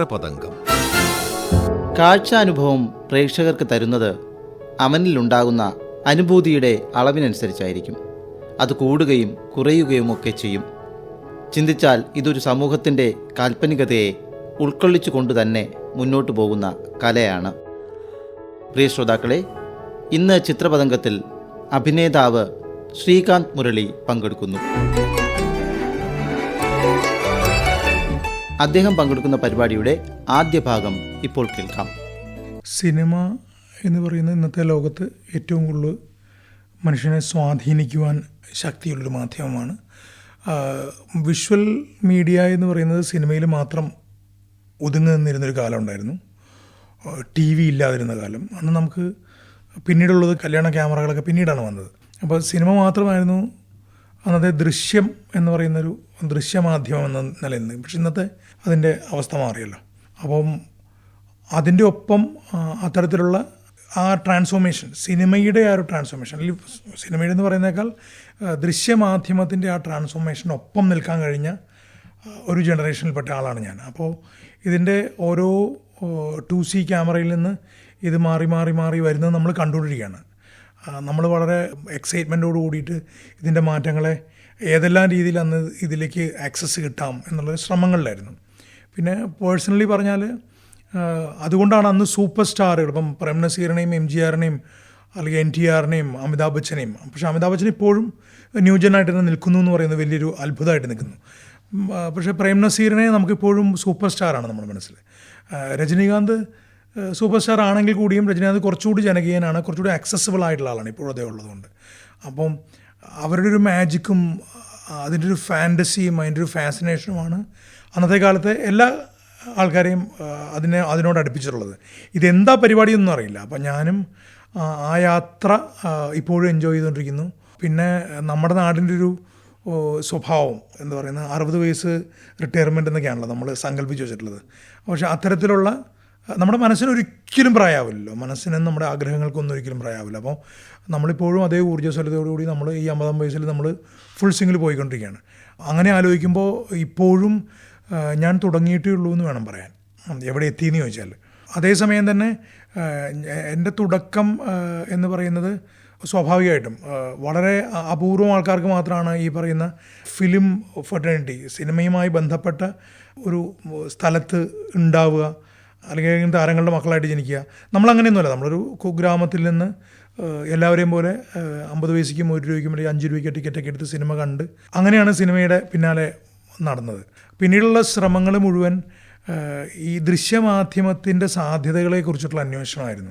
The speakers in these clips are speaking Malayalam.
ചിത്രപതംഗം. കാഴ്ചാനുഭവം പ്രേക്ഷകർക്ക് തരുന്നത് അവനിലുണ്ടാകുന്ന അനുഭൂതിയുടെ അളവിനനുസരിച്ചായിരിക്കും. അത് കൂടുകയും കുറയുകയും ഒക്കെ ചെയ്യും. ചിന്തിച്ചാൽ ഇതൊരു സമൂഹത്തിന്റെ കാൽപ്പനികതയെ ഉൾക്കൊള്ളിച്ചുകൊണ്ട് തന്നെ മുന്നോട്ടു പോകുന്ന കലയാണ്. പ്രിയ ശ്രോതാക്കളെ ഇന്ന് ചിത്രപതംഗത്തിൽ അഭിനേതാവ് ശ്രീകാന്ത് മുരളി പങ്കെടുക്കുന്നു. അദ്ദേഹം പങ്കെടുക്കുന്ന പരിപാടിയുടെ ആദ്യ ഭാഗം ഇപ്പോൾ കേൾക്കാം. സിനിമ എന്ന് പറയുന്നത് ഇന്നത്തെ ലോകത്ത് ഏറ്റവും കൂടുതൽ മനുഷ്യനെ സ്വാധീനിക്കുവാൻ ശക്തിയുള്ളൊരു മാധ്യമമാണ്. വിഷ്വൽ മീഡിയ എന്ന് പറയുന്നത് സിനിമയിൽ മാത്രം ഒതുങ്ങി നിന്നിരുന്നൊരു കാലം ഉണ്ടായിരുന്നു ടി വി ഇല്ലാതിരുന്ന കാലം. അന്ന് നമുക്ക് പിന്നീടുള്ളത് കല്യാണ ക്യാമറകളൊക്കെ പിന്നീടാണ് വന്നത്. അപ്പോൾ സിനിമ മാത്രമായിരുന്നു അന്നത്തെ ദൃശ്യം എന്ന് പറയുന്നൊരു ദൃശ്യമാധ്യമം എന്ന നിലയിൽ നിന്ന്. പക്ഷെ ഇന്നത്തെ അതിന്റെ അവസ്ഥ മാറിയല്ലോ. അപ്പം അതിന്റെ ഒപ്പം അത്തരത്തിലുള്ള ആ ട്രാൻസ്ഫോർമേഷൻ സിനിമയുടെ ആ ഒരു ട്രാൻസ്ഫോർമേഷൻ അല്ലെങ്കിൽ സിനിമയുടെ എന്ന് പറയുന്നേക്കാൾ ദൃശ്യമാധ്യമത്തിന്റെ ആ ട്രാൻസ്ഫോർമേഷനൊപ്പം നിൽക്കാൻ കഴിഞ്ഞ ഒരു ജനറേഷനിൽപ്പെട്ട ആളാണ് ഞാൻ. അപ്പോൾ ഇതിന്റെ ഓരോ ടു സി ക്യാമറയിൽ നിന്ന് ഇത് മാറി മാറി മാറി വരുന്നത് നമ്മൾ കണ്ടുകൊണ്ടിരിക്കുകയാണ്. നമ്മൾ വളരെ എക്സൈറ്റ്മെന്റോട് കൂടിയിട്ട് ഇതിന്റെ മാറ്റങ്ങളെ ഏതെല്ലാം രീതിയിൽ അന്ന് ഇതിലേക്ക് ആക്സസ് കിട്ടാം എന്നുള്ള ശ്രമങ്ങളിലായിരുന്നു. പിന്നെ പേഴ്സണലി പറഞ്ഞാൽ അതുകൊണ്ടാണ് അന്ന് സൂപ്പർ സ്റ്റാറുകൾ ഇപ്പം പ്രേം നസീറിനെയും എം ജി ആറിനെയും അല്ലെങ്കിൽ എൻ ടി ആറിനെയും അമിതാഭ് ബച്ചനെയും. പക്ഷേ അമിതാഭ് ബച്ചൻ ഇപ്പോഴും ന്യൂജനായിട്ട് തന്നെ നിൽക്കുന്നു എന്ന് പറയുന്നത് വലിയൊരു അത്ഭുതമായിട്ട് നിൽക്കുന്നു. പക്ഷേ പ്രേം നസീറിനെ നമുക്കിപ്പോഴും സൂപ്പർ സ്റ്റാറാണ് നമ്മുടെ മനസ്സിൽ. രജനീകാന്ത് സൂപ്പർ സ്റ്റാർ ആണെങ്കിൽ കൂടിയും രജനീകാന്ത് കുറച്ചുകൂടി ജനകീയനാണ് കുറച്ചുകൂടി ആക്സസിബിൾ ആയിട്ടുള്ള ആളാണ് ഇപ്പോഴും അതേ ഉള്ളതുകൊണ്ട്. അപ്പം അവരുടെ ഒരു മാജിക്കും അതിന്റെ ഒരു ഫാന്റസിയും അതിന്റെ ഒരു ഫാസിനേഷനുമാണ് അന്നത്തെ കാലത്ത് എല്ലാ ആൾക്കാരെയും അതിനെ അതിനോട് അടുപ്പിച്ചിട്ടുള്ളത്. ഇതെന്താ പരിപാടിയൊന്നും അറിയില്ല. അപ്പം ഞാനും ആ, യാത്ര ഇപ്പോഴും എൻജോയ് ചെയ്തുകൊണ്ടിരിക്കുന്നു. പിന്നെ നമ്മുടെ നാടിന്റെ ഒരു സ്വഭാവം എന്ന് പറയുന്നത് അറുപത് വയസ്സ് റിട്ടയർമെന്റ് എന്നൊക്കെയാണല്ലോ നമ്മൾ സങ്കല്പിച്ച് വെച്ചിട്ടുള്ളത്. പക്ഷേ അത്തരത്തിലുള്ള നമ്മുടെ മനസ്സിന് ഒരിക്കലും പ്രായമാവില്ലല്ലോ മനസ്സിനും നമ്മുടെ ആഗ്രഹങ്ങൾക്കൊന്നും ഒരിക്കലും പ്രായാവില്ല. അപ്പോൾ നമ്മളിപ്പോഴും അതേ ഊർജസ്വലതയോടുകൂടി നമ്മൾ ഈ അമ്പതാം വയസ്സിൽ നമ്മൾ ഫുൾ സിംഗിൽ പോയിക്കൊണ്ടിരിക്കുകയാണ്. അങ്ങനെ ആലോചിക്കുമ്പോൾ ഇപ്പോഴും ഞാൻ തുടങ്ങിയിട്ടേ ഉള്ളൂ എന്ന് വേണം പറയാൻ. എവിടെ എത്തിയെന്ന് ചോദിച്ചാൽ. അതേസമയം തന്നെ എന്റെ തുടക്കം എന്ന് പറയുന്നത് സ്വാഭാവികമായിട്ടും വളരെ അപൂർവം ആൾക്കാർക്ക് മാത്രമാണ് ഈ പറയുന്ന ഫിലിം ഫെർട്ടേണിറ്റി സിനിമയുമായി ബന്ധപ്പെട്ട ഒരു സ്ഥലത്ത് ഉണ്ടാവുക അല്ലെങ്കിൽ താരങ്ങളുടെ മക്കളായിട്ട് ജനിക്കുക. നമ്മളങ്ങനെയൊന്നുമല്ല നമ്മളൊരു കുഗ്രാമത്തിൽ നിന്ന് എല്ലാവരെയും പോലെ അമ്പത് പൈസയ്ക്കും ഒരു രൂപയ്ക്കും അല്ലെങ്കിൽ അഞ്ച് രൂപയ്ക്ക് ടിക്കറ്റൊക്കെ എടുത്ത് സിനിമ കണ്ട് അങ്ങനെയാണ് സിനിമയുടെ പിന്നാലെ നടന്നത്. പിന്നീടുള്ള ശ്രമങ്ങൾ മുഴുവൻ ഈ ദൃശ്യമാധ്യമത്തിന്റെ സാധ്യതകളെക്കുറിച്ചുള്ള അന്വേഷണമായിരുന്നു.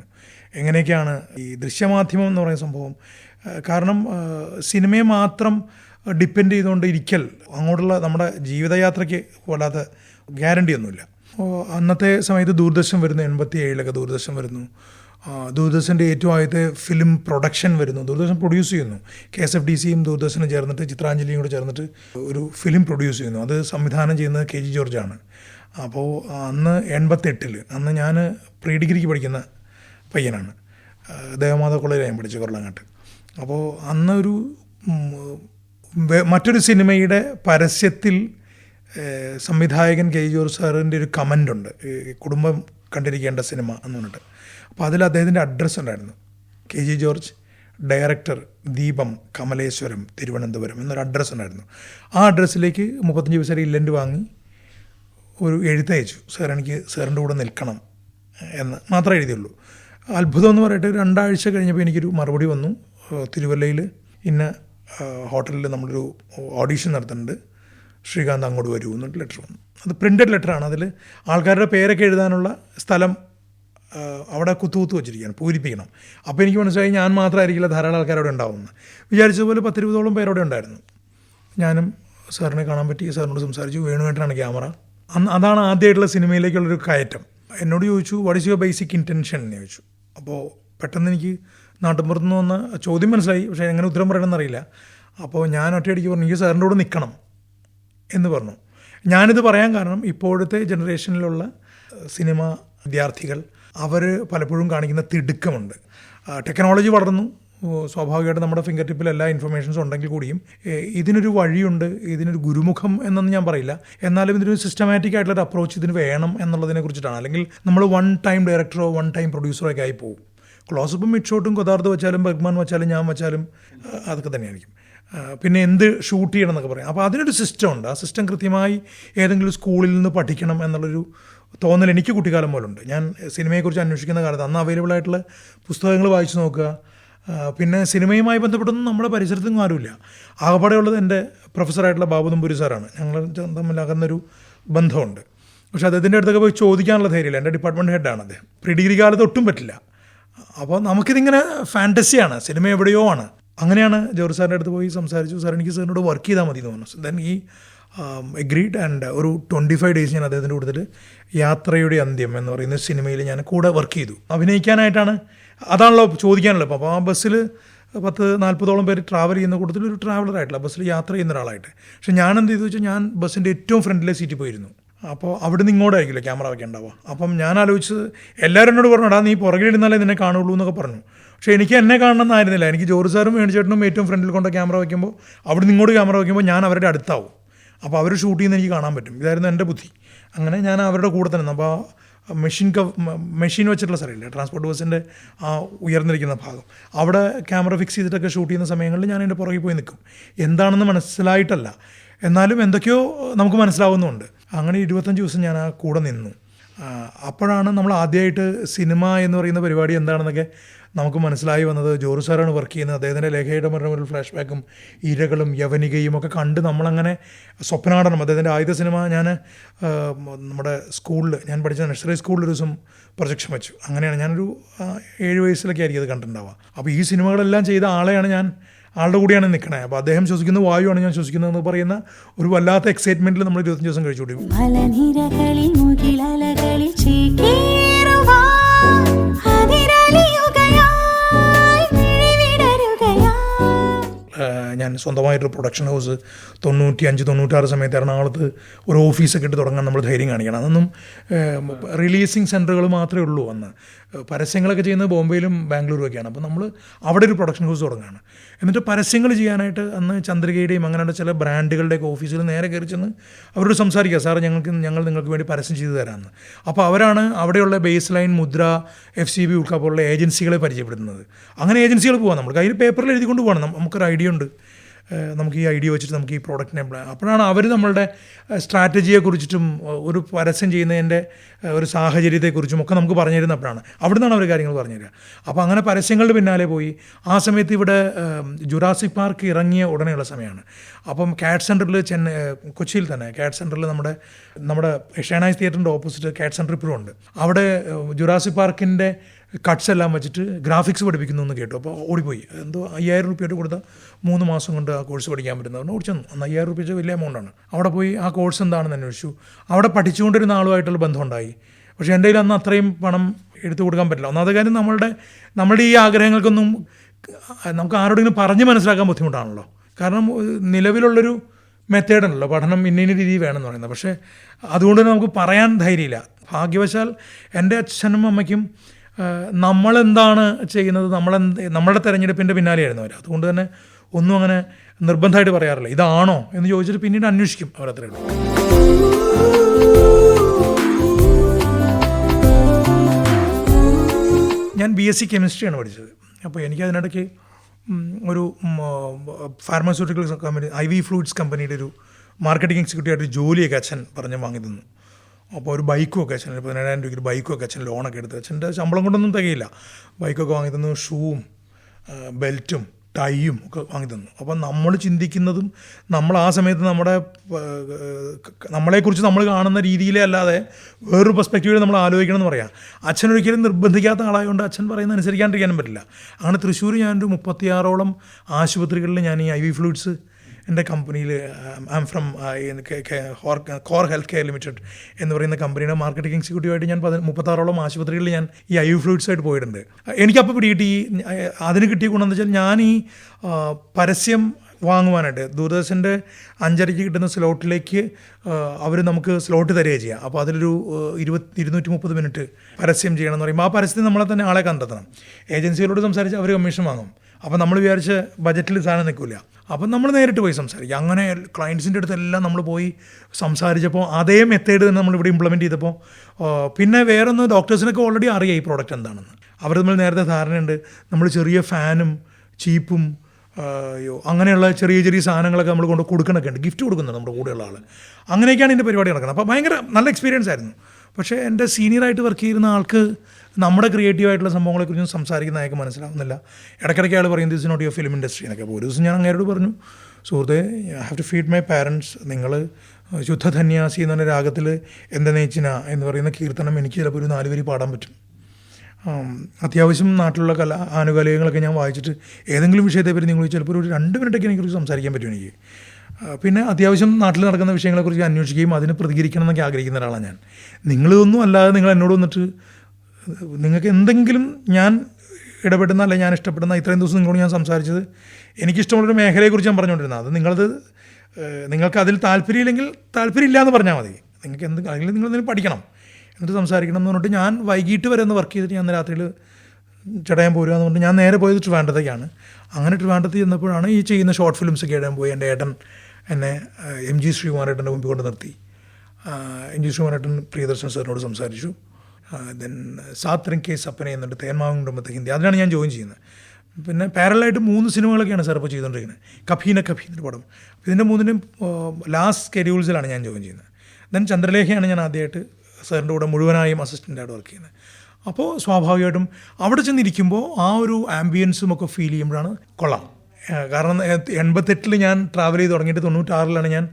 എങ്ങനെയൊക്കെയാണ് ഈ ദൃശ്യമാധ്യമം എന്ന് പറയുന്ന സംഭവം? കാരണം സിനിമയെ മാത്രം ഡിപ്പെൻഡ് ചെയ്തുകൊണ്ട് ഇരിക്കൽ അങ്ങോട്ടുള്ള നമ്മുടെ ജീവിതയാത്രയ്ക്ക് വല്ലാത്ത ഗ്യാരണ്ടിയൊന്നുമില്ല. അന്നത്തെ സമയത്ത് ദൂരദർശൻ വരുന്നു എൺപത്തി ഏഴിലൊക്കെ ദൂരദർശൻ വരുന്നു. ദൂരദർശന്റെ ഏറ്റവും ആദ്യത്തെ ഫിലിം പ്രൊഡക്ഷൻ വരുന്നു. ദൂരദർശൻ പ്രൊഡ്യൂസ് ചെയ്യുന്നു. കെ എസ് എഫ് ഡി സിയും ദൂരദർശനും ചേർന്നിട്ട് ചിത്രാഞ്ജലിയും കൂടെ ചേർന്നിട്ട് ഒരു ഫിലിം പ്രൊഡ്യൂസ് ചെയ്യുന്നു. അത് സംവിധാനം ചെയ്യുന്നത് കെ ജി ജോർജാണ്. അപ്പോൾ അന്ന് എൺപത്തെട്ടിൽ അന്ന് ഞാൻ പ്രീ ഡിഗ്രിക്ക് പഠിക്കുന്ന പയ്യനാണ്. ദേവമാത കോളേജിൽ ഞാൻ പഠിച്ചു കൊള്ളങ്ങാട്ട് അപ്പോൾ അന്നൊരു മറ്റൊരു സിനിമയുടെ പരസ്യത്തിൽ സംവിധായകൻ കെ ജി ജോർജ് സാറിന്റെ ഒരു കമന്റ് ഉണ്ട് കുടുംബം കണ്ടിരിക്കേണ്ട സിനിമ എന്ന് പറഞ്ഞിട്ട്. അപ്പോൾ അതിൽ അദ്ദേഹത്തിന്റെ അഡ്രസ്സ് ഉണ്ടായിരുന്നു. കെ ജി ജോർജ് ഡയറക്ടർ ദീപം കമലേശ്വരം തിരുവനന്തപുരം എന്നൊരു അഡ്രസ്സ് ഉണ്ടായിരുന്നു. ആ അഡ്രസ്സിലേക്ക് മുപ്പത്തഞ്ച് ദിവസം ഇല്ലന്റ് വാങ്ങി ഒരു എഴുത്തയച്ചു സാർ എനിക്ക് സാറിന്റെ കൂടെ നിൽക്കണം എന്ന് മാത്രമേ എഴുതിയുള്ളൂ. അത്ഭുതം എന്ന് പറയട്ടെ രണ്ടാഴ്ച കഴിഞ്ഞപ്പോൾ എനിക്കൊരു മറുപടി വന്നു. തിരുവല്ലയിൽ ഇന്ന ഹോട്ടലിൽ നമ്മളൊരു ഓഡീഷൻ നടത്തുന്നുണ്ട്. ശ്രീകാന്ത് അങ്ങോട്ട് വരൂ എന്നിട്ട് ലെറ്റർ വന്നു. അത് പ്രിന്റഡ് ലെറ്ററാണ് അതിൽ ആൾക്കാരുടെ പേരൊക്കെ എഴുതാനുള്ള സ്ഥലം അവിടെ കുത്തുകുത്തു വെച്ചിരിക്കുകയാണ്. പൂരിപ്പിക്കണം. അപ്പോൾ എനിക്ക് മനസ്സിലായി ഞാൻ മാത്രമായിരിക്കില്ല ധാരാളം ആൾക്കാർ അവിടെ ഉണ്ടാവുമെന്ന് വിചാരിച്ചതുപോലെ പത്തിരുപതോളം പേരവിടെ ഉണ്ടായിരുന്നു. ഞാനും സാറിനെ കാണാൻ പറ്റി സാറിനോട് സംസാരിച്ചു. വേണുവേട്ടനാണ് ക്യാമറ. അന്ന് അതാണ് ആദ്യമായിട്ടുള്ള സിനിമയിലേക്കുള്ളൊരു കയറ്റം. എന്നോട് ചോദിച്ചു what is your basic intention എന്ന് ചോദിച്ചു. അപ്പോൾ പെട്ടെന്ന് എനിക്ക് നാട്ടിൻപുറത്ത് നിന്ന് വന്ന ചോദ്യം മനസ്സിലായി. പക്ഷേ എങ്ങനെ ഉത്തരം പറയണമെന്നറിയില്ല അപ്പോൾ ഞാൻ ഒറ്റയടിക്ക് പറഞ്ഞു എനിക്ക് സാറിന്റെ കൂടെ നിൽക്കണം. എന്ന് പറഞ്ഞു. ഞാനിത് പറയാൻ കാരണം ഇപ്പോഴത്തെ ജനറേഷനിലുള്ള സിനിമ വിദ്യാർത്ഥികൾ അവർ പലപ്പോഴും കാണിക്കുന്ന തിടുക്കമുണ്ട്. ടെക്നോളജി വളർന്നു. സ്വാഭാവികമായിട്ടും നമ്മുടെ ഫിംഗർ ടിപ്പിൽ എല്ലാ ഇൻഫർമേഷൻസും ഉണ്ടെങ്കിൽ കൂടിയും ഇതിനൊരു വഴിയുണ്ട് ഇതിനൊരു ഗുരുമുഖം എന്നൊന്നും ഞാൻ പറയില്ല. എന്നാലും ഇതിനൊരു സിസ്റ്റമാറ്റിക് ആയിട്ടുള്ള ഒരു അപ്രോച്ച് ഇതിന് വേണം എന്നുള്ളതിനെ കുറിച്ചിട്ടാണ്. അല്ലെങ്കിൽ നമ്മൾ വൺ ടൈം ഡയറക്ടറോ വൺ ടൈം പ്രൊഡ്യൂസറോ ഒക്കെ ആയി പോകും ക്ലോസപ്പും മിഡ് ഷോട്ടും കൊതാർത്ത് വെച്ചാലും ബഗ്മാൻ വെച്ചാലും ഞാൻ വെച്ചാലും അതൊക്കെ തന്നെയായിരിക്കും. പിന്നെ എന്ത് ഷൂട്ട് ചെയ്യണം എന്നൊക്കെ പറയും. അപ്പോൾ അതിനൊരു സിസ്റ്റം ഉണ്ട്. ആ സിസ്റ്റം കൃത്യമായി ഏതെങ്കിലും സ്കൂളിൽ നിന്ന് പഠിക്കണം എന്നുള്ളൊരു തോന്നൽ എനിക്ക് കുട്ടിക്കാലം പോലുണ്ട്. ഞാൻ സിനിമയെക്കുറിച്ച് അന്വേഷിക്കുന്ന കാലത്ത് അന്ന് അവൈലബിൾ ആയിട്ടുള്ള പുസ്തകങ്ങൾ വായിച്ചു നോക്കുക. പിന്നെ സിനിമയുമായി ബന്ധപ്പെട്ടൊന്നും നമ്മുടെ പരിസരത്തൊന്നും ആരുമില്ല. ആകപ്പാടെയുള്ളത് എന്റെ പ്രൊഫസറായിട്ടുള്ള ബാബു നമ്പൂരി സാറാണ് ഞങ്ങൾ തമ്മിൽ അകന്നൊരു ബന്ധമുണ്ട്. പക്ഷേ അദ്ദേഹത്തിന്റെ അടുത്തൊക്കെ പോയി ചോദിക്കാനുള്ള ധൈര്യമില്ല. എന്റെ ഡിപ്പാർട്ട്മെന്റ് ഹെഡാണ് അദ്ദേഹം. പ്രീ ഡിഗ്രി കാലത്ത് ഒട്ടും പറ്റില്ല. അപ്പോൾ നമുക്കിതിങ്ങനെ ഫാന്റസിയാണ് സിനിമ എവിടെയോ ആണ്. അങ്ങനെയാണ് ജോർജ് സാറിന്റെ അടുത്ത് പോയി സംസാരിച്ചു. സാർ എനിക്ക് സാറിനോട് വർക്ക് ചെയ്താൽ മതി എന്ന് പറഞ്ഞു. ദെൻ ഈ എഗ്രീഡ് ആൻഡ് ഒരു ട്വന്റി ഫൈവ് ഡേയ്സ് ഞാൻ അദ്ദേഹത്തിന്റെ കൂടുതൽ യാത്രയുടെ അന്ത്യം എന്ന് പറയുന്ന സിനിമയിൽ ഞാൻ കൂടെ വർക്ക് ചെയ്തു. അഭിനയിക്കാനായിട്ടാണ്. അതാണല്ലോ ചോദിക്കാനുള്ളത്. അപ്പോൾ ആ ബസ്സിൽ പത്ത് നാൽപ്പതോളം പേര് ട്രാവൽ ചെയ്യുന്ന കൂട്ടത്തിൽ ഒരു ട്രാവലറായിട്ടില്ല ബസ്സിൽ യാത്ര ചെയ്യുന്ന ഒരാളായിട്ട്. പക്ഷേ ഞാൻ എന്ത് ചെയ്തു വെച്ചാൽ ഞാൻ ബസ്സിന്റെ ഏറ്റവും ഫ്രണ്ടിലെ സീറ്റിൽ പോയിരുന്നു. അപ്പോൾ അവിടെ നിന്ന് ഇങ്ങോട്ട് ഇങ്ങോട്ടായിരിക്കില്ല ക്യാമറ വയ്ക്കേണ്ടാവുക അപ്പം ഞാൻ ആലോചിച്ച് എല്ലാവരും എന്നോട് പറഞ്ഞു എടാ നീ പുറകിലിരുന്നാലേ നിന്നെ കാണുള്ളൂ എന്നൊക്കെ പറഞ്ഞു. പക്ഷേ എനിക്ക് എന്നെ കാണണമെന്നായിരുന്നില്ല. എനിക്ക് ജോർജ് സാറും വേണിച്ചേട്ടനും ഏറ്റവും ഫ്രണ്ടിൽ കൊണ്ട് ക്യാമറ വയ്ക്കുമ്പോൾ അവിടെ നിങ്ങോട്ട് ക്യാമറ വയ്ക്കുമ്പോൾ ഞാൻ അവരുടെ അടുത്താവും. അപ്പോൾ അവർ ഷൂട്ട് ചെയ്യുന്ന എനിക്ക് കാണാൻ പറ്റും. ഇതായിരുന്നു എന്റെ ബുദ്ധി. അങ്ങനെ ഞാൻ അവരുടെ കൂടെ തന്നെ അപ്പോൾ മെഷീൻ കവ് മെഷീൻ വെച്ചിട്ടുള്ള സ്ഥലമില്ല? ട്രാൻസ്പോർട്ട് ബസ്സിന്റെ ആ ഉയർന്നിരിക്കുന്ന ഭാഗം. അവിടെ ക്യാമറ ഫിക്സ് ചെയ്തിട്ടൊക്കെ ഷൂട്ട് ചെയ്യുന്ന സമയങ്ങളിൽ ഞാൻ എന്റെ പുറകിൽ പോയി നിൽക്കും. എന്താണെന്ന് മനസ്സിലായിട്ടല്ല. എന്നാലും എന്തൊക്കെയോ നമുക്ക് മനസ്സിലാവുന്നുണ്ട്. അങ്ങനെ ഇരുപത്തഞ്ച് ദിവസം ഞാൻ ആ കൂടെ നിന്നു. അപ്പോഴാണ് നമ്മൾ ആദ്യമായിട്ട് സിനിമ എന്ന് പറയുന്ന പരിപാടി എന്താണെന്നൊക്കെ നമുക്ക് മനസ്സിലായി വന്നത്. ജോറു സാറാണ് വർക്ക് ചെയ്യുന്നത്. അദ്ദേഹത്തിന്റെ ലേഖയുടെ മരണം ഒരു ഫ്ലാഷ് ബാക്കും ഇരകളും യവനികയും ഒക്കെ കണ്ട് നമ്മളങ്ങനെ സ്വപ്നാടനം അദ്ദേഹത്തിന്റെ ആദ്യത്തെ സിനിമ ഞാൻ നമ്മുടെ സ്കൂളിൽ ഞാൻ പഠിച്ച നഴ്സറി സ്കൂളിൽ ഒരു ദിവസം പ്രൊജക്ഷൻ വെച്ചു. അങ്ങനെയാണ് ഞാനൊരു ഏഴ് വയസ്സിലൊക്കെ ആയിരിക്കും അത് കണ്ടിട്ടുണ്ടാവുക. അപ്പോൾ ഈ സിനിമകളെല്ലാം ചെയ്ത ആളെയാണ് ഞാൻ ആളുടെ കൂടിയാണ് നിൽക്കണേ. അപ്പോൾ അദ്ദേഹം ശ്വസിക്കുന്ന വായുവാണ് ഞാൻ ശ്വസിക്കുന്നത് എന്ന് പറയുന്ന ഒരു വല്ലാത്ത എക്സൈറ്റ്മെന്റിൽ നമ്മൾ ഇരുപത്തഞ്ച് ദിവസം കഴിച്ചുകൂടി. ഞാൻ സ്വന്തമായിട്ടൊരു പ്രൊഡക്ഷൻ ഹൗസ് തൊണ്ണൂറ്റി അഞ്ച് തൊണ്ണൂറ്റാറ് സമയത്ത് എറണാകുളത്ത് ഒരു ഓഫീസൊക്കെ ഇട്ട് തുടങ്ങാൻ നമ്മൾ ധൈര്യം കാണിക്കണം. അതൊന്നും റിലീസിങ് സെന്ററുകൾ മാത്രമേ ഉള്ളൂ അന്ന്. പരസ്യങ്ങളൊക്കെ ചെയ്യുന്നത് ബോംബെയിലും ബാംഗ്ലൂരും ഒക്കെയാണ്. അപ്പോൾ നമ്മൾ അവിടെ ഒരു പ്രൊഡക്ഷൻ ഹൗസ് തുടങ്ങുകയാണ് എന്നിട്ട് പരസ്യങ്ങൾ ചെയ്യാനായിട്ട് അന്ന് ചന്ദ്രികയുടെയും അങ്ങനെയുള്ള ചില ബ്രാൻഡുകളുടെയൊക്കെ ഓഫീസിൽ നേരെ കയറി ചെന്ന് അവരോട് സംസാരിക്കുക. സാർ ഞങ്ങൾക്ക് ഞങ്ങൾ നിങ്ങൾക്ക് വേണ്ടി പരസ്യം ചെയ്തു തരാമെന്ന്. അപ്പോൾ അവരാണ് അവിടെയുള്ള baseline Mudra F C B Ulka പോലുള്ള ഏജൻസികളെ പരിചയപ്പെടുത്തുന്നത്. അങ്ങനെ ഏജൻസികൾ പോകാം നമ്മൾ കയ്യിൽ പേപ്പറിൽ എഴുതിക്കൊണ്ട് പോകണം നമുക്കൊരു ഐഡിയ ഉണ്ട്. നമുക്ക് ഈ ഐഡിയ വെച്ചിട്ട് നമുക്ക് ഈ പ്രോഡക്റ്റിനെ അപ്പോഴാണ് അവർ നമ്മളുടെ സ്ട്രാറ്റജിയെ കുറിച്ചിട്ടും ഒരു പരസ്യം ചെയ്യുന്നതിന്റെ ഒരു സാഹചര്യത്തെക്കുറിച്ചും ഒക്കെ നമുക്ക് പറഞ്ഞു തരുന്ന അപ്പോഴാണ് അവിടെ നിന്നാണ് അവർ കാര്യങ്ങൾ പറഞ്ഞു തരിക അപ്പോൾ അങ്ങനെ പരസ്യങ്ങളുടെ പിന്നാലെ പോയി. ആ സമയത്ത് ഇവിടെ ജുറാസിക് പാർക്ക് ഇറങ്ങിയ ഉടനെയുള്ള സമയമാണ്. അപ്പം കാറ്റ് സെന്ററിൽ ചെന്നൈ കൊച്ചിയിൽ തന്നെ കാറ്റ് സെന്ററിൽ നമ്മുടെ നമ്മുടെ ഷേണായ്സ് തിയേറ്ററിന്റെ ഓപ്പോസിറ്റ് കാറ്റ് സെന്റർ ഇപ്പോഴും ഉണ്ട്. അവിടെ ജുറാസിക് പാർക്കിന്റെ കട്ട്സ് എല്ലാം വെച്ചിട്ട് ഗ്രാഫിക്സ് പഠിപ്പിക്കുന്നു എന്ന് കേട്ടു. അപ്പോൾ ഓടിപ്പോയി. എന്തോ അയ്യായിരം റുപ്യയായിട്ട് കൊടുത്ത മൂന്ന് മാസം കൊണ്ട് ആ കോഴ്സ് പഠിക്കാൻ പറ്റുന്നതുകൊണ്ട് ഓടിച്ചു തന്നു അന്ന് അയ്യായിരം റുപ്യ വലിയ എമൗണ്ടാണ് അവിടെ പോയി ആ കോഴ്സ് എന്താണെന്ന് അന്വേഷിച്ചു. അവിടെ പഠിച്ചുകൊണ്ടിരുന്ന ആളുമായിട്ടുള്ള ബന്ധമുണ്ടായി. പക്ഷേ എന്റെ കയ്യിൽ അന്ന് അത്രയും പണം എടുത്തു കൊടുക്കാൻ പറ്റില്ല. ഒന്നാമത്തെ കാര്യം നമ്മളുടെ നമ്മുടെ ഈ ആഗ്രഹങ്ങൾക്കൊന്നും നമുക്ക് ആരോടെങ്കിലും പറഞ്ഞ് മനസ്സിലാക്കാൻ ബുദ്ധിമുട്ടാണല്ലോ. കാരണം നിലവിലുള്ളൊരു മെത്തേഡാണല്ലോ പഠനം ഇന്ന ഇന്ന രീതി വേണമെന്ന് പറയുന്നത്. പക്ഷേ അതുകൊണ്ട് തന്നെ നമുക്ക് പറയാൻ ധൈര്യമില്ല. ഭാഗ്യവശാൽ എന്റെ അച്ഛനും അമ്മയ്ക്കും നമ്മളെന്താണ് ചെയ്യുന്നത്? നമ്മൾ നമ്മളുടെ തെരഞ്ഞെടുപ്പിന്റെ പിന്നാലെയായിരുന്നു അവർ അതുകൊണ്ട് തന്നെ ഒന്നും അങ്ങനെ നിർബന്ധമായിട്ട് പറയാറില്ല. ഇതാണോ എന്ന് ചോദിച്ചിട്ട് പിന്നീട് അന്വേഷിക്കും അവരത്രേ ഉള്ളൂ. ഞാൻ ബി എസ് സി കെമിസ്ട്രിയാണ് പഠിച്ചത്. അപ്പോൾ എനിക്ക് അതിനിടയ്ക്ക് ഒരു pharmaceutical company I V fluids കമ്പനിയുടെ ഒരു മാർക്കറ്റിംഗ് എക്സിക്യൂട്ടീവ് ആയിട്ട് ജോലിയൊക്കെ അച്ഛൻ പറഞ്ഞ് വാങ്ങി തന്നു. അപ്പോൾ ഒരു ബൈക്കും ഒക്കെ അച്ഛൻ പതിനേഴായിരം രൂപയ്ക്ക് ഒരു ബൈക്കും ഒക്കെ അച്ഛൻ ലോണൊക്കെ എടുത്ത് അച്ഛന്റെ ശമ്പളം കൊണ്ടൊന്നും തികയില്ല. ബൈക്കൊക്കെ വാങ്ങി തന്നു. ഷൂവും ബെൽറ്റും ടൈയും ഒക്കെ വാങ്ങി തന്നു. അപ്പം നമ്മൾ ചിന്തിക്കുന്നതും നമ്മൾ ആ സമയത്ത് നമ്മുടെ നമ്മളെക്കുറിച്ച് നമ്മൾ കാണുന്ന രീതിയിലേ അല്ലാതെ വേറൊരു പെർസ്പെക്റ്റീവിൽ നമ്മൾ ആലോചിക്കണം എന്ന് പറയാം. അച്ഛൻ ഒരിക്കലും നിർബന്ധിക്കാത്ത ആളായതുകൊണ്ട് അച്ഛൻ പറയുന്നത് അനുസരിക്കാണ്ടിരിക്കാനും പറ്റില്ല. അങ്ങനെ തൃശ്ശൂർ ഞാനൊരു മുപ്പത്തിയാറോളം ആശുപത്രികളിൽ ഞാൻ ഈ ഐ വി ഫ്ലൂയിഡ്സ് എന്റെ കമ്പനിയിൽ I am from core healthcare limited എന്ന് പറയുന്ന കമ്പനിയുടെ മാർക്കറ്റിംഗ് എക്സിക്യൂട്ടീവായിട്ട് ഞാൻ പതി മുപ്പത്താറോളം ആശുപത്രികളിൽ ഞാൻ ഈ ഐ യു ഫ്ലൂയിഡ്സ് ആയിട്ട് പോയിട്ടുണ്ട്. എനിക്കപ്പോൾ പിടികിട്ടി ഈ, അതിന് കിട്ടിയ ഗുണമെന്ന് വെച്ചാൽ ഞാൻ ഈ പരസ്യം വാങ്ങുവാനായിട്ട്. ദൂരദർശന്റെ അഞ്ചരയ്ക്ക് കിട്ടുന്ന സ്ലോട്ടിലേക്ക് അവർ നമുക്ക് സ്ലോട്ട് തരികയാണ് ചെയ്യാം. അപ്പോൾ അതിലൊരു ഇരുപത്തി ഇരുന്നൂറ്റി മുപ്പത് മിനിറ്റ് പരസ്യം ചെയ്യണം എന്ന് പറയുമ്പോൾ ആ പരസ്യത്തിന് നമ്മളെ തന്നെ ആളെ കണ്ടെത്തണം. ഏജൻസികളോട് സംസാരിച്ച് അവർ കമ്മീഷൻ വാങ്ങും. അപ്പോൾ നമ്മൾ വിചാരിച്ച ബജറ്റിൽ സാധനം നിൽക്കില്ല അപ്പം നമ്മൾ നേരിട്ട് പോയി സംസാരിക്കും. അങ്ങനെ ക്ലയൻസിന്റെ അടുത്തെല്ലാം നമ്മൾ പോയി സംസാരിച്ചപ്പോൾ അതേ മെത്തേഡ് തന്നെ നമ്മൾ ഇവിടെ ഇംപ്ലിമെന്റ് ചെയ്തപ്പോൾ പിന്നെ വേറൊന്ന് ഡോക്ടേഴ്സിനൊക്കെ ഓൾറെഡി അറിയാം ഈ പ്രോഡക്റ്റ് എന്താണെന്ന്. അവർ നമ്മൾ നേരത്തെ ധാരണയുണ്ട്. നമ്മൾ ചെറിയ ഫാനും ചീപ്പും അയ്യോ അങ്ങനെയുള്ള ചെറിയ ചെറിയ സാധനങ്ങളൊക്കെ നമ്മൾ കൊണ്ട് കൊടുക്കണൊക്കെ ഉണ്ട്. ഗിഫ്റ്റ് കൊടുക്കുന്നുണ്ട് നമ്മുടെ കൂടെയുള്ള ആൾ അങ്ങനെയൊക്കെയാണ് ഇതിന്റെ പരിപാടി നടക്കുന്നത് അപ്പോൾ ഭയങ്കര നല്ല എക്സ്പീരിയൻസ് ആയിരുന്നു. പക്ഷേ എന്റെ സീനിയറായിട്ട് വർക്ക് ചെയ്യുന്ന ആൾക്ക് നമ്മുടെ ക്രിയേറ്റീവ് ആയിട്ടുള്ള സംഭവങ്ങളെക്കുറിച്ച് സംസാരിക്കുന്ന അയാൾക്ക് മനസ്സിലാവുന്നില്ല. ഇടയ്ക്കിടയ്ക്ക് അയാൾ പറയും this not your film industry എന്നൊക്കെ. അപ്പോൾ ഒരു ദിവസം ഞാൻ അങ്ങേരോട് പറഞ്ഞു സുഹൃത്തെ I have to feed my parents നിങ്ങൾ ശുദ്ധധന്യാസി എന്ന് പറഞ്ഞ രാഗത്തിൽ എന്താ നെയ്ച്ചിന എന്ന് പറയുന്ന കീർത്തനം എനിക്ക് ചിലപ്പോൾ ഒരു നാലുപേരി പാടാൻ പറ്റും. അത്യാവശ്യം നാട്ടിലുള്ള കല ആനുകാലികങ്ങളൊക്കെ ഞാൻ വായിച്ചിട്ട് ഏതെങ്കിലും വിഷയത്തെ പറ്റി നിങ്ങൾ ചിലപ്പോൾ ഒരു രണ്ട് മിനിറ്റൊക്കെ എനിക്കുറിച്ച് സംസാരിക്കാൻ പറ്റും എനിക്ക്. പിന്നെ അത്യാവശ്യം നാട്ടിൽ നടക്കുന്ന വിഷയങ്ങളെക്കുറിച്ച് അന്വേഷിക്കുകയും അതിന് പ്രതികരിക്കണം എന്നൊക്കെ ആഗ്രഹിക്കുന്ന ഒരാളാണ് ഞാൻ. നിങ്ങളിതൊന്നും അല്ലാതെ നിങ്ങൾ എന്നോട് വന്നിട്ട് നിങ്ങൾക്ക് എന്തെങ്കിലും ഞാൻ ഇടപെടുന്ന അല്ലെങ്കിൽ ഞാൻ ഇഷ്ടപ്പെടുന്ന ഇത്രയും ദിവസം നിങ്ങളോട് ഞാൻ സംസാരിച്ചത് എനിക്കിഷ്ടമുള്ളൊരു മേഖലയെക്കുറിച്ച് ഞാൻ പറഞ്ഞുകൊണ്ടിരുന്നത്. അത് നിങ്ങളത് നിങ്ങൾക്ക് അതിൽ താല്പര്യമില്ലെങ്കിൽ താല്പര്യമില്ല എന്ന് പറഞ്ഞാൽ മതി. നിങ്ങൾക്ക് എന്ത് അല്ലെങ്കിൽ നിങ്ങൾ പഠിക്കണം. എന്നിട്ട് സംസാരിക്കണം എന്ന് പറഞ്ഞിട്ട് ഞാൻ വൈകിട്ട് വരെ ഒന്ന് വർക്ക് ചെയ്തിട്ട് ഞാൻ രാത്രിയിൽ ചടയാൻ പോരുക എന്ന് പറഞ്ഞിട്ട് ഞാൻ നേരെ പോയത് ട്രിവാൻഡത്തേക്കാണ് അങ്ങനെ ട്രിവാൻഡത്ത് ചെന്നപ്പോഴാണ് ഈ ചെയ്യുന്ന ഷോർട്ട് ഫിലിംസ് ഒക്കെ ഇടാൻ പോയി. എന്റെ ഏട്ടൻ എന്നെ എം ജി ശ്രീകുമാരേട്ടന്റെ മുമ്പിൽ കൊണ്ട് നിർത്തി. എം ജി ശ്രീകുമാരേട്ടൻ പ്രിയദർശൻ സാറിനോട് സംസാരിച്ചു. ദെൻ സാത്രം കെ സപ്പന എന്നുണ്ട് തേന്മാവൻ കുടുംബത്തെ ഹിന്ദി. അതിനാണ് ഞാൻ ജോയിൻ ചെയ്യുന്നത്. പിന്നെ പാരലായിട്ട് മൂന്ന് സിനിമകളൊക്കെയാണ് സാർ ഇപ്പോൾ ചെയ്തുകൊണ്ടിരിക്കുന്നത്. കഫീന കഫീ എന്നൊരു പടം. ഇതിന്റെ മൂന്നിനും ലാസ്റ്റ് സ്കെഡ്യൂൾസിലാണ് ഞാൻ ജോയിൻ ചെയ്യുന്നത്. ദെൻ ചന്ദ്രലേഖയാണ് ഞാൻ ആദ്യമായിട്ട് സാറിന്റെ കൂടെ മുഴുവനായും അസിസ്റ്റന്റായിട്ട് വർക്ക് ചെയ്യുന്നത്. അപ്പോൾ സ്വാഭാവികമായിട്ടും അവിടെ ചെന്നിരിക്കുമ്പോൾ ആ ഒരു ആംബിയൻസും ഒക്കെ ഫീൽ ചെയ്യുമ്പോഴാണ് കൊള്ളാം. കാരണം എൺപത്തെട്ടിൽ ഞാൻ ട്രാവൽ ചെയ്ത് തുടങ്ങിയിട്ട് തൊണ്ണൂറ്റാറിലാണ് ഞാൻ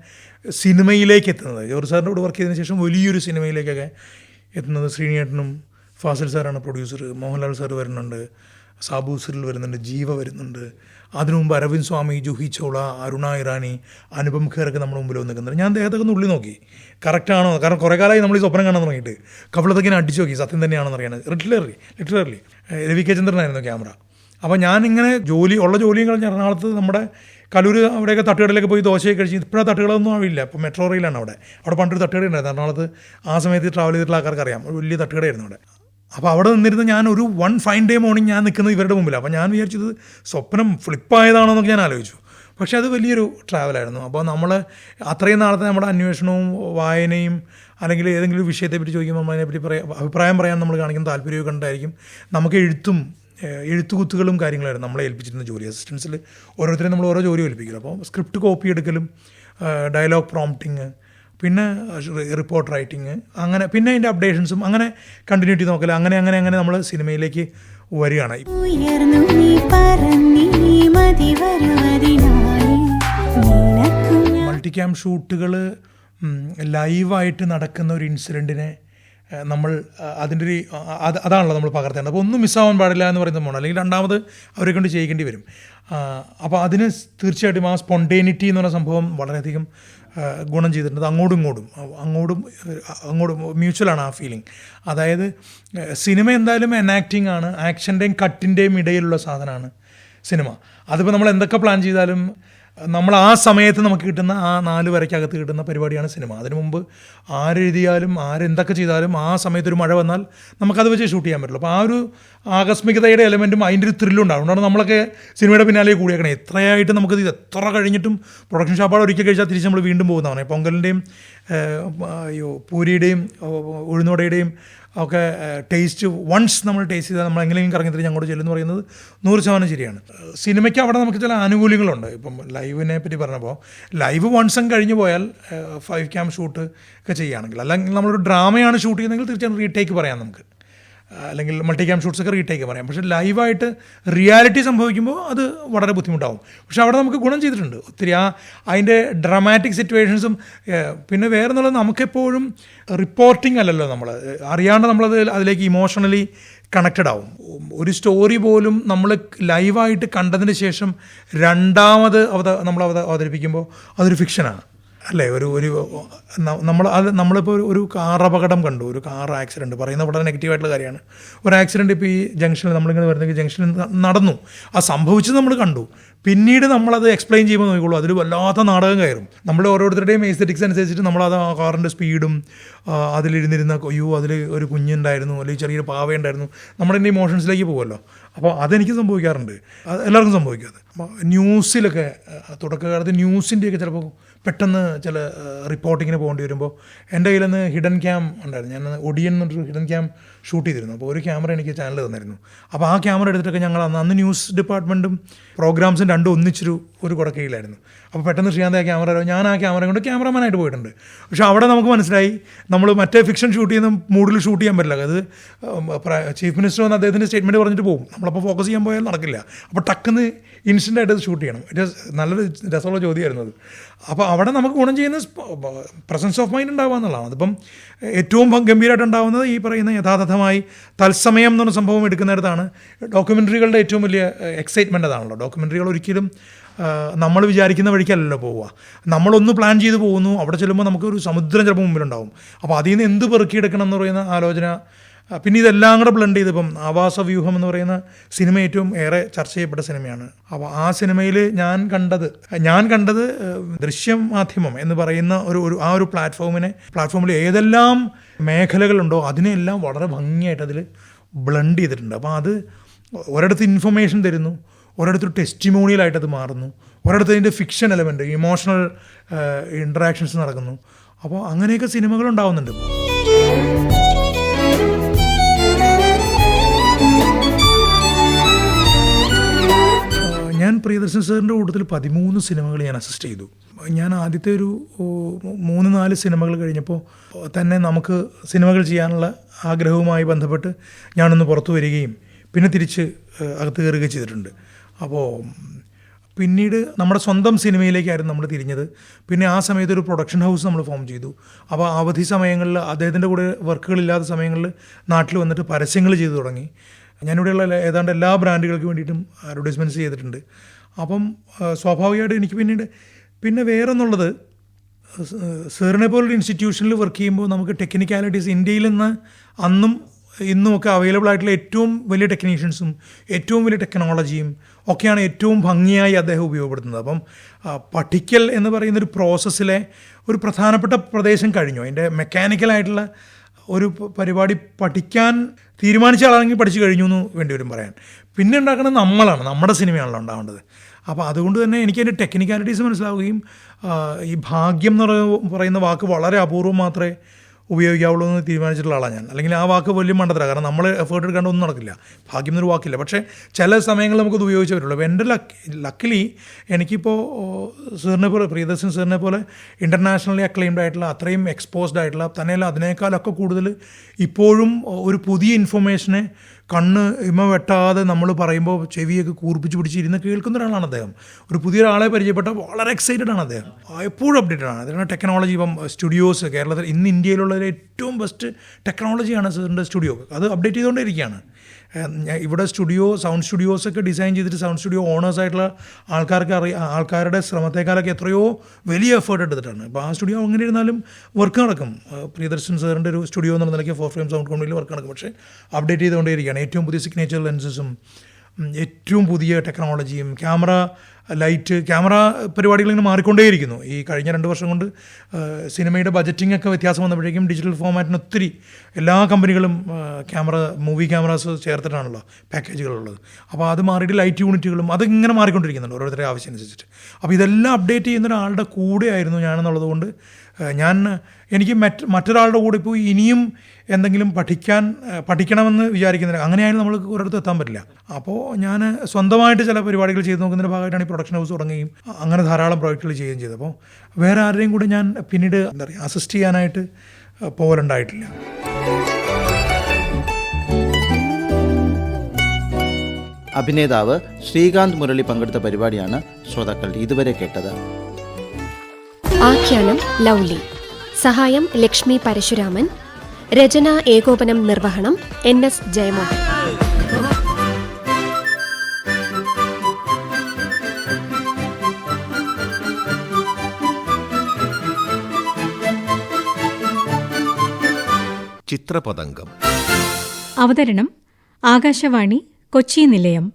സിനിമയിലേക്ക് എത്തുന്നത്. ജോർജ് സാറിന്റെ കൂടെ വർക്ക് ചെയ്തതിന് ശേഷം വലിയൊരു സിനിമയിലേക്കൊക്കെ എത്തുന്നത് ശ്രീനിയേട്ടനും ഫാസിൽ സാറാണ് പ്രൊഡ്യൂസർ മോഹൻലാൽ സാർ വരുന്നുണ്ട്. സാബു സിറിൽ വരുന്നുണ്ട്. ജീവ വരുന്നുണ്ട്. അതിനു മുമ്പ് അരവിന്ദ് സ്വാമി ജൂഹി ചോള അരുണ ഇറാനി അനുപം ഖേറൊക്കെ നമ്മുടെ മുമ്പിൽ വന്ന് നിൽക്കുന്നുണ്ട് ഞാൻ അദ്ദേഹത്തൊക്കെ ഒന്ന് ഉള്ളി നോക്കി. കറക്റ്റാണോ കാരണം കുറേ കാലമായി നമ്മൾ ഈ സ്വപ്നം കാണാൻ തുടങ്ങിയിട്ട്. കവിളത്തൊക്കെ ഞാൻ അടിച്ചു നോക്കി സത്യം തന്നെയാണെന്ന് അറിയാൻ ലിറ്റററി ലിറ്റററി രവി കെ ചന്ദ്രനായിരുന്നു ക്യാമറ. അപ്പോൾ ഞാനിങ്ങനെ ജോലി ഉള്ള ജോലിയും കഴിഞ്ഞ് എറണാകുളത്ത് നമ്മുടെ കലൂർ അവിടെയൊക്കെ തട്ടുകടയിലൊക്കെ പോയി ദോശയൊക്കെ കഴിച്ച് ഇപ്പോഴാണ് തട്ടുകളൊന്നും ആവില്ല. ഇപ്പോൾ മെട്രോ റെയിലാണ് അവിടെ. അവിടെ പണ്ടൊരു തട്ടുകട ഉണ്ടായിരുന്നു എറണാകുളത്ത് ആ സമയത്ത് ട്രാവൽ ചെയ്തിട്ടുള്ള ആൾക്കാർക്ക് അറിയാം. വലിയ തട്ടുകടയായിരുന്നു അവിടെ. അപ്പോൾ അവിടെ നിന്നിരുന്ന് ഞാൻ ഒരു വൺ ഫൈൻ ഡേ മോർണിംഗ് ഞാൻ നിൽക്കുന്നത് ഇവരുടെ മുമ്പിലാണ് അപ്പോൾ ഞാൻ വിചാരിച്ചത് സ്വപ്നം ഫ്ലിപ്പായതാണോ എന്നൊക്കെ ഞാൻ ആലോചിച്ചു. പക്ഷേ അത് വലിയൊരു ട്രാവലായിരുന്നു അപ്പോൾ നമ്മൾ അത്രയും നാളത്തെ നമ്മുടെ അന്വേഷണവും വായനയും അല്ലെങ്കിൽ ഏതെങ്കിലും വിഷയത്തെപ്പറ്റി ചോദിക്കുമ്പോൾ അതിനെപ്പറ്റി പറയാം അഭിപ്രായം പറയാൻ നമ്മൾ കാണിക്കുന്ന താല്പര്യമൊക്കെ ഉണ്ടായിരിക്കും. നമുക്ക് എഴുത്തും എഴുത്തുകുത്തുകളും കാര്യങ്ങളായിരുന്നു നമ്മളെ ഏൽപ്പിച്ചിരുന്ന ജോലി. അസിസ്റ്റൻസിൽ ഓരോരുത്തരും നമ്മൾ ഓരോ ജോലി ഏൽപ്പിക്കും അപ്പോൾ സ്ക്രിപ്റ്റ് കോപ്പി എടുക്കലും ഡയലോഗ് പ്രോംപ്റ്റിങ് പിന്നെ റിപ്പോർട്ട് റൈറ്റിങ് അങ്ങനെ പിന്നെ അതിന്റെ അപ്ഡേഷൻസും അങ്ങനെ കണ്ടിന്യൂറ്റി നോക്കൽ അങ്ങനെ അങ്ങനെ അങ്ങനെ നമ്മൾ സിനിമയിലേക്ക് വരികയാണ്. മൾട്ടി ക്യാം ഷൂട്ടുകൾ ലൈവായിട്ട് നടക്കുന്ന ഒരു ഇൻസിഡന്റിനെ നമ്മൾ അതിന്റെ ഒരു അത് അതാണല്ലോ നമ്മൾ പകർത്തേണ്ടത്. അപ്പോൾ ഒന്നും മിസ്സാവാൻ പാടില്ല എന്ന് പറയുന്ന പോകണം അല്ലെങ്കിൽ രണ്ടാമത് അവരെ കൊണ്ട് ചെയ്യിക്കേണ്ടി വരും. അപ്പോൾ അതിന് തീർച്ചയായിട്ടും ആ സ്പോണ്ടേനിറ്റി എന്ന് പറയുന്ന സംഭവം വളരെയധികം ഗുണം ചെയ്തിട്ടുണ്ട്. അങ്ങോട്ടും ഇങ്ങോട്ടും. അങ്ങോട്ടും അങ്ങോട്ടും മ്യൂച്വലാണ് ആ ഫീലിംഗ് അതായത് സിനിമ എന്തായാലും എനാക്ടിങ് ആണ്. ആക്ഷന്റെയും കട്ടിന്റെയും ഇടയിലുള്ള സാധനമാണ് സിനിമ. അതിപ്പോൾ നമ്മൾ എന്തൊക്കെ പ്ലാൻ ചെയ്താലും നമ്മൾ ആ സമയത്ത് നമുക്ക് കിട്ടുന്ന ആ നാല് വരയ്ക്കകത്ത് കിട്ടുന്ന പരിപാടിയാണ് സിനിമ. അതിനു മുമ്പ് ആരെഴുതിയാലും ആരെന്തൊക്കെ ചെയ്താലും ആ സമയത്ത് ഒരു മഴ വന്നാൽ നമുക്കത് വെച്ച് ഷൂട്ട് ചെയ്യാൻ പറ്റില്ല അപ്പോൾ ആ ഒരു ആകസ്മികതയുടെ എലമെന്റും അതിന്റെ ഒരു ത്രില്ലും ഉണ്ടാകും അതുകൊണ്ടാണ് നമ്മളൊക്കെ സിനിമയുടെ പിന്നാലെ കൂടിയേക്കണം. എത്രയായിട്ട് നമുക്കിത് ഇത് എത്ര കഴിഞ്ഞിട്ടും പ്രൊഡക്ഷൻ ഷാപ്പാട് ഒരിക്കൽ കഴിച്ചാൽ തിരിച്ച് നമ്മൾ വീണ്ടും പോകുന്നതാണ്. പൊങ്കലിന്റെയും അയ്യോ പൂരിയുടെയും ഉഴുന്നുവടയുടെയും ഒക്കെ ടേസ്റ്റ് വൺസ് നമ്മൾ ടേസ്റ്റ് ചെയ്താൽ നമ്മൾ എങ്ങനെയും കറങ്ങി തിരിഞ്ഞ് അങ്ങോട്ട് ചെല്ലുമെന്ന് പറയുന്നത് നൂറ് ശതമാനം ശരിയാണ്. സിനിമയ്ക്ക് അവിടെ നമുക്ക് ചില ആനുകൂല്യങ്ങളുണ്ട്. ഇപ്പം ലൈവിനെ പറ്റി പറഞ്ഞപ്പോൾ ലൈവ് വൺസം കഴിഞ്ഞു പോയാൽ ഫൈവ് ക്യാം ഷൂട്ട് ഒക്കെ ചെയ്യുകയാണെങ്കിൽ അല്ലെങ്കിൽ നമ്മളൊരു ഡ്രാമയാണ് ഷൂട്ട് ചെയ്യുന്നതെങ്കിൽ തീർച്ചയായും റീടേക്ക് പറയാം നമുക്ക്. അല്ലെങ്കിൽ മൾട്ടി ക്യാം ഷൂട്ട്സ് ഒക്കെ റീടേക്ക് പറയാം. പക്ഷേ ലൈവായിട്ട് റിയാലിറ്റി സംഭവിക്കുമ്പോൾ അത് വളരെ ബുദ്ധിമുട്ടാവും. പക്ഷെ അവിടെ നമുക്ക് ഗുണം ചെയ്തിട്ടുണ്ട്. ഒത്തിരി ആ അതിന്റെ ഡ്രമാറ്റിക് സിറ്റുവേഷൻസും പിന്നെ വേറെ എന്നുള്ളത് നമുക്കെപ്പോഴും റിപ്പോർട്ടിംഗ് അല്ലല്ലോ നമ്മൾ അറിയാണ്ട് നമ്മളത് അതിലേക്ക് ഇമോഷണലി കണക്റ്റഡ് ആവും. ഒരു സ്റ്റോറി പോലും നമ്മൾ ലൈവായിട്ട് കണ്ടതിന് ശേഷം രണ്ടാമത് അവത നമ്മൾ അവത അവതരിപ്പിക്കുമ്പോൾ അതൊരു ഫിക്ഷനാണ് അല്ലേ? ഒരു ഒരു നമ്മൾ അത് നമ്മളിപ്പോൾ ഒരു- ഒരു കാർ അപകടം കണ്ടു. ഒരു കാർ ആക്സിഡന്റ് പറയുന്ന വളരെ നെഗറ്റീവായിട്ടുള്ള കാര്യമാണ്. ഒരു ആക്സിഡന്റ് ഇപ്പോൾ ഈ ജംഗ്ഷനിൽ നമ്മളിങ്ങനെ വരുന്നെങ്കിൽ ജംഗ്ഷനിൽ നടന്നു. ആ സംഭവിച്ചത് നമ്മൾ കണ്ടു. പിന്നീട് നമ്മളത് എക്സ്പ്ലെയിൻ ചെയ്യുമ്പോൾ നോക്കിക്കോളൂ. അതിൽ വല്ലാത്ത നാടകം കയറും. നമ്മൾ ഓരോരുത്തരുടെയും എസ്തെറ്റിക്സ് അനുസരിച്ചിട്ട് നമ്മളത് ആ കാറിന്റെ സ്പീഡും അതിലിരുന്നിരുന്ന അയ്യോ അതിൽ ഒരു കുഞ്ഞുണ്ടായിരുന്നു. അല്ലെങ്കിൽ ചെറിയൊരു പാവയുണ്ടായിരുന്നു. നമ്മുടെ എന്റെ ഇമോഷൻസിലേക്ക് പോകുമല്ലോ. അപ്പോൾ അതെനിക്ക് സംഭവിക്കാറുണ്ട്. അത് എല്ലാവർക്കും സംഭവിക്കും അത്. ന്യൂസിലൊക്കെ തുടക്കകാലത്ത് ന്യൂസിന്റെയൊക്കെ ചിലപ്പോൾ പെട്ടെന്ന് ചില റിപ്പോർട്ടിങ്ങിന് പോകേണ്ടി വരുമ്പോൾ എന്റെ കയ്യിൽ നിന്ന് ഹിഡൻ ക്യാം ഉണ്ടായിരുന്നു. ഞാൻ ഒടിയൻ എന്നൊരു ഹിഡൻ ക്യാം ഷൂട്ട് ചെയ്തിരുന്നു. അപ്പോൾ ഒരു ക്യാമറ എനിക്ക് ചാനൽ തന്നിരുന്നു. അപ്പോൾ ആ ക്യാമറ എടുത്തിട്ടൊക്കെ ഞങ്ങൾ അന്ന് അന്ന് ന്യൂസ് ഡിപ്പാർട്ട്മെന്റും പ്രോഗ്രാംസും രണ്ടും ഒന്നിച്ചൊരു ഒരു കുടക്കയിലായിരുന്നു അപ്പോൾ പെട്ടെന്ന് ശ്രീകാന്ത് ആ ക്യാമറ ഞാൻ ആ ക്യാമറ കൊണ്ട് ക്യാമറമാനായിട്ട് പോയിട്ടുണ്ട്. പക്ഷേ അവിടെ നമുക്ക് മനസ്സിലായി നമ്മൾ മറ്റേ ഫിക്ഷൻ ഷൂട്ട് ചെയ്യുന്ന മൂഡിൽ ഷൂട്ട് ചെയ്യാൻ പറ്റില്ല. അത് ചീഫ് മിനിസ്റ്റർ വന്ന് അദ്ദേഹത്തിന്റെ സ്റ്റേറ്റ്മെന്റ് പറഞ്ഞിട്ട് പോകും. നമ്മളപ്പോൾ ഫോക്കസ് ചെയ്യാൻ പോയാൽ നടക്കില്ല. അപ്പോൾ ടക്കുന്ന് ഇൻസ്റ്റന്റ് ആയിട്ട് ഷൂട്ട് ചെയ്യണം. നല്ലൊരു രസമുള്ള ചോദ്യമായിരുന്നു അത്. അപ്പോൾ അവിടെ നമുക്ക് ഗുണം ചെയ്യുന്ന പ്രസൻസ് ഓഫ് മൈൻഡ് ഉണ്ടാവുക എന്നുള്ളതാണ്. അതിപ്പം ഏറ്റവും ഗംഭീരമായിട്ട് ഉണ്ടാവുന്നത് ഈ പറയുന്ന യഥാർത്ഥമായി തത്സമയം എന്നൊരു സംഭവം എടുക്കുന്നിടത്താണ്. ഡോക്യുമെന്ററികളുടെ ഏറ്റവും വലിയ എക്സൈറ്റ്മെന്റ് അതാണല്ലോ. ഡോക്യുമെന്ററികൾ ഒരിക്കലും നമ്മൾ വിചാരിക്കുന്ന വഴിക്കല്ലല്ലോ പോവുക. നമ്മളൊന്ന് പ്ലാൻ ചെയ്ത് പോകുന്നു അവിടെ ചെല്ലുമ്പോൾ നമുക്കൊരു സമുദ്രം ചിലപ്പോൾ മുമ്പിലുണ്ടാവും. അപ്പോൾ അതിൽ നിന്ന് എന്ത് പെറുക്കിയെടുക്കണം എന്ന് പറയുന്ന ആലോചന പിന്നെ ഇതെല്ലാം കൂടെ ബ്ലെൻഡ് ചെയ്തപ്പം ആവാസ വ്യൂഹം എന്ന് പറയുന്ന സിനിമ ഏറ്റവും ഏറെ ചർച്ച ചെയ്യപ്പെട്ട സിനിമയാണ്. അപ്പോൾ ആ സിനിമയിൽ ഞാൻ കണ്ടത് ഞാൻ കണ്ടത് ദൃശ്യം മാധ്യമം എന്ന് പറയുന്ന ഒരു ഒരു ആ ഒരു പ്ലാറ്റ്ഫോമിനെ പ്ലാറ്റ്ഫോമിൽ ഏതെല്ലാം മേഖലകളുണ്ടോ അതിനെല്ലാം വളരെ ഭംഗിയായിട്ട് അതിൽ ബ്ലെൻഡ് ചെയ്തിട്ടുണ്ട്. അപ്പോൾ അത് ഒരിടത്ത് ഇൻഫർമേഷൻ തരുന്നു ഒരിടത്ത് ടെസ്റ്റിമോണിയലായിട്ട് അത് മാറുന്നു ഒരിടത്ത് അതിന്റെ ഫിക്ഷൻ എലമെന്റ് ഇമോഷണൽ ഇൻട്രാക്ഷൻസ് നടക്കുന്നു. അപ്പോൾ അങ്ങനെയൊക്കെ സിനിമകൾ ഉണ്ടാവുന്നുണ്ട്. പ്രിയദർശൻ സാറിന്റെ കൂട്ടത്തിൽ പതിമൂന്ന് സിനിമകൾ ഞാൻ അസിസ്റ്റ് ചെയ്തു. ഞാൻ ആദ്യത്തെ ഒരു മൂന്ന് നാല് സിനിമകൾ കഴിഞ്ഞപ്പോൾ തന്നെ നമുക്ക് സിനിമകൾ ചെയ്യാനുള്ള ആഗ്രഹവുമായി ബന്ധപ്പെട്ട് ഞാനൊന്ന് പുറത്തു വരികയും പിന്നെ തിരിച്ച് അകത്ത് കയറുകയും ചെയ്തിട്ടുണ്ട്. അപ്പോൾ പിന്നീട് നമ്മുടെ സ്വന്തം സിനിമയിലേക്കായിരുന്നു നമ്മൾ തിരിഞ്ഞത്. പിന്നെ ആ സമയത്ത് ഒരു പ്രൊഡക്ഷൻ ഹൗസ് നമ്മൾ ഫോം ചെയ്തു. അപ്പോൾ അവധി സമയങ്ങളിൽ അദ്ദേഹത്തിന്റെ കൂടെ വർക്കുകളില്ലാത്ത സമയങ്ങളിൽ നാട്ടിൽ വന്നിട്ട് പരസ്യങ്ങൾ ചെയ്തു തുടങ്ങി. ഞാനിവിടെയുള്ള ഏതാണ്ട് എല്ലാ ബ്രാൻഡുകൾക്ക് വേണ്ടിയിട്ടും അഡ്വർടൈസ്മെന്റ്സ് ചെയ്തിട്ടുണ്ട്. അപ്പം സ്വാഭാവികമായിട്ട് എനിക്ക് പിന്നീട് പിന്നെ വേറെ എന്നുള്ളത് സാറിനെ പോലൊരു ഇൻസ്റ്റിറ്റ്യൂഷനിൽ വർക്ക് ചെയ്യുമ്പോൾ നമുക്ക് ടെക്നിക്കാലിറ്റീസ് ഇന്ത്യയിൽ നിന്ന് അന്നും ഇന്നും ഒക്കെ അവൈലബിൾ ആയിട്ടുള്ള ഏറ്റവും വലിയ ടെക്നീഷ്യൻസും ഏറ്റവും വലിയ ടെക്നോളജിയും ഒക്കെയാണ് ഏറ്റവും ഭംഗിയായി അദ്ദേഹം ഉപയോഗപ്പെടുത്തുന്നത്. അപ്പം പഠിക്കൽ എന്ന് പറയുന്ന ഒരു പ്രോസസ്സിലെ ഒരു പ്രധാനപ്പെട്ട പ്രദേശം കഴിഞ്ഞു. അതിന്റെ മെക്കാനിക്കലായിട്ടുള്ള ഒരു പരിപാടി പഠിക്കാൻ തീരുമാനിച്ച ആളാണെങ്കിൽ പഠിച്ചു കഴിഞ്ഞു എന്ന് വേണ്ടി വരും പറയാൻ. പിന്നെ ഉണ്ടാക്കുന്നത് നമ്മളാണ് നമ്മുടെ സിനിമയാണല്ലോ ഉണ്ടാവേണ്ടത്. അപ്പോൾ അതുകൊണ്ട് തന്നെ എനിക്ക് അതിന്റെ ടെക്നിക്കാലിറ്റീസ് മനസ്സിലാവുകയും ഈ ഭാഗ്യം എന്ന് പറയുന്ന വാക്ക് വളരെ അപൂർവം മാത്രമേ ഉപയോഗിക്കാവുള്ളൂ എന്ന് തീരുമാനിച്ചിട്ടുള്ള ആളാണ് ഞാൻ. അല്ലെങ്കിൽ ആ വാക്ക് വലിയ മണ്ടത്തര. കാരണം നമ്മൾ എഫേർട്ട് എടുക്കാണ്ട് ഒന്നും നടക്കില്ല. ഭാഗ്യം എന്നൊരു വാക്കില്ല. പക്ഷേ ചില സമയങ്ങളിൽ നമുക്കത് ഉപയോഗിച്ചേ പറ്റുള്ളൂ. അപ്പോൾ എന്റെ ലക്ക് ലക്കിലി എനിക്കിപ്പോൾ സാറിനെ പോലെ പ്രിയദർശൻ സാറിനെ പോലെ ഇന്റർനാഷണലി അക്ലെയിംഡ് ആയിട്ടുള്ള അത്രയും എക്സ്പോസ്ഡ് ആയിട്ടുള്ള തന്നെയല്ല അതിനേക്കാളൊക്കെ കൂടുതൽ ഇപ്പോഴും ഒരു പുതിയ ഇൻഫർമേഷനെ കണ്ണ് ഇമ വെട്ടാതെ നമ്മൾ പറയുമ്പോൾ ചെവിയൊക്കെ കൂർപ്പിച്ച് പിടിച്ച് ഇരുന്ന് കേൾക്കുന്ന ഒരാളാണ് അദ്ദേഹം. ഒരു പുതിയ പുതിയൊരാളെ പരിചയപ്പെട്ട വളരെ എക്സൈറ്റഡ് ആണ് അദ്ദേഹം. എപ്പോഴും അപ്ഡേറ്റഡ് ആണ്. അതിനാണ് ടെക്നോളജി ഇപ്പം സ്റ്റുഡിയോസ് കേരളത്തിൽ ഇന്ന് ഇന്ത്യയിലുള്ള ഏറ്റവും ബെസ്റ്റ് ടെക്നോളജിയാണ് സാറിന്റെ സ്റ്റുഡിയോ അത് അപ്ഡേറ്റ് ചെയ്തുകൊണ്ടേയിരിക്കുകയാണ് ഏഹ് ഞാൻ ഇവിടെ സ്റ്റുഡിയോ സൗണ്ട് സ്റ്റുഡിയോസൊക്കെ ഡിസൈൻ ചെയ്തിട്ട് സൗണ്ട് സ്റ്റുഡിയോ ഓണേഴ്സ് ആയിട്ടുള്ള ആൾക്കാർക്ക് അറിയ ആൾക്കാരുടെ ശ്രമത്തെക്കാളൊക്കെ എത്രയോ വലിയ എഫേർട്ട് എടുത്തിട്ടാണ്. അപ്പോൾ ആ സ്റ്റുഡിയോ അങ്ങനെ ഇരുന്നാലും വർക്ക് നടക്കും. പ്രിയദർശൻ സാറിന്റെ ഒരു സ്റ്റുഡിയോ എന്നുള്ള നിലയ്ക്ക് ഫോർ ഫ്രെയിം സൗണ്ട് കമ്പനിയിൽ വർക്ക് നടക്കും. പക്ഷേ അപ്ഡേറ്റ് ചെയ്തുകൊണ്ടേയിരിക്കുകയാണ്. ഏറ്റവും പുതിയ സിഗ്നേച്ചർ ലെൻസസും ഏറ്റവും പുതിയ ടെക്നോളജിയും ക്യാമറ ലൈറ്റ് ക്യാമറ പരിപാടികൾ ഇങ്ങനെ മാറിക്കൊണ്ടേയിരിക്കുന്നു. ഈ കഴിഞ്ഞ രണ്ട് വർഷം കൊണ്ട് സിനിമയുടെ ബജറ്റിംഗ് ഒക്കെ വ്യത്യാസം വന്നപ്പോഴേക്കും ഡിജിറ്റൽ ഫോമാറ്റിന് ഒത്തിരി എല്ലാ കമ്പനികളും ക്യാമറ മൂവി ക്യാമറാസ് ചേർത്തിട്ടാണല്ലോ പാക്കേജുകളുള്ളത്. അപ്പോൾ അത് മാറിയിട്ട് ലൈറ്റ് യൂണിറ്റുകളും അത് ഇങ്ങനെ മാറിക്കൊണ്ടിരിക്കുന്നുണ്ട് ഓരോരുത്തരുടെ ആവശ്യം അനുസരിച്ചിട്ട് അപ്പോൾ ഇതെല്ലാം അപ്ഡേറ്റ് ചെയ്യുന്ന ഒരാളുടെ കൂടെ ആയിരുന്നു ഞാനെന്നുള്ളത് കൊണ്ട് ഞാൻ എനിക്ക് മറ്റ് മറ്റൊരാളുടെ കൂടെ ഇപ്പോൾ ഇനിയും എന്തെങ്കിലും പഠിക്കാൻ പഠിക്കണമെന്ന് വിചാരിക്കുന്നില്ല അങ്ങനെയായാലും നമ്മൾ ഒരിടത്ത് എത്താൻ പറ്റില്ല. അപ്പോൾ ഞാൻ സ്വന്തമായിട്ട് ചില പരിപാടികൾ ചെയ്ത് നോക്കുന്നതിന്റെ ഭാഗമായിട്ടാണ് ഈ പ്രൊഡക്ഷൻ ഹൗസ് തുടങ്ങുകയും അങ്ങനെ ധാരാളം പ്രോജക്റ്റുകൾ ചെയ്യുകയും ചെയ്തത്. അപ്പോൾ വേറെ ആരുടെയും കൂടെ ഞാൻ പിന്നീട് എന്താ പറയുക അസിസ്റ്റ് ചെയ്യാനായിട്ട് പോകലുണ്ടായിട്ടില്ല. അഭിനേതാവ് ശ്രീകാന്ത് മുരളി പങ്കെടുത്ത പരിപാടിയാണ് ശ്രോതാക്കൾ ഇതുവരെ കേട്ടത്. ആഖ്യാനം ലൗലി. സഹായം ലക്ഷ്മി പരശുരാമൻ. രചന ഏകോപനം നിർവഹണം എൻ എസ് ജയമോഹൻ. ചിത്രപതംഗം. അവതരണം ആകാശവാണി കൊച്ചി നിലയം.